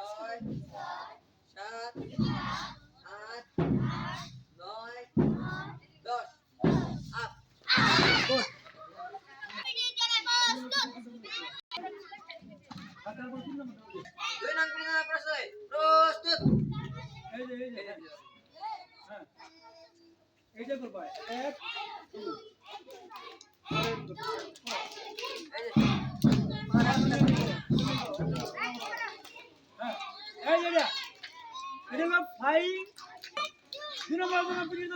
ছয় সাত আট নয় দশ আপ দুই নং পরিমাণ প্রশ্ন প্রস্তুত এই যে এই যে হ্যাঁ এইটা করবা এক হ্যাঁ ফাইভ দুই নম্বর কোনো পিরিয়ড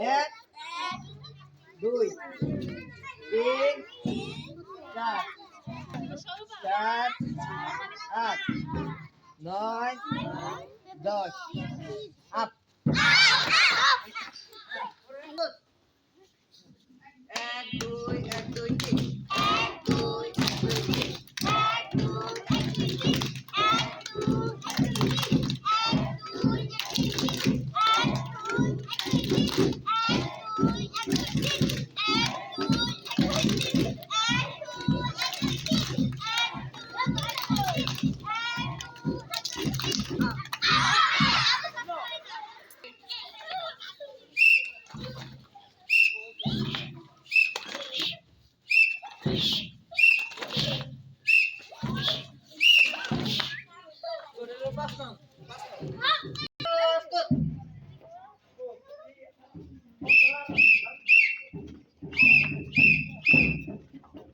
এক দুই তিন চার চার আট নয় দশ। আপ। এক দুই এক দুই তিন। Passando, passando.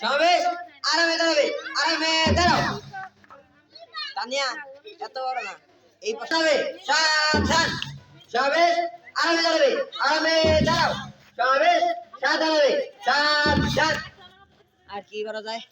সমাবেশ আরামে দাঁড়াবে, আরামে দাঁড়াও। তানিয়া, এত বড় না, এই পাশে সাবধান সমাবেশ আরামে দাঁড়াবে, আরামে দাঁড়াও। সমাবেশ সাবধান হবে, সাবধান। আর কি করা যায়?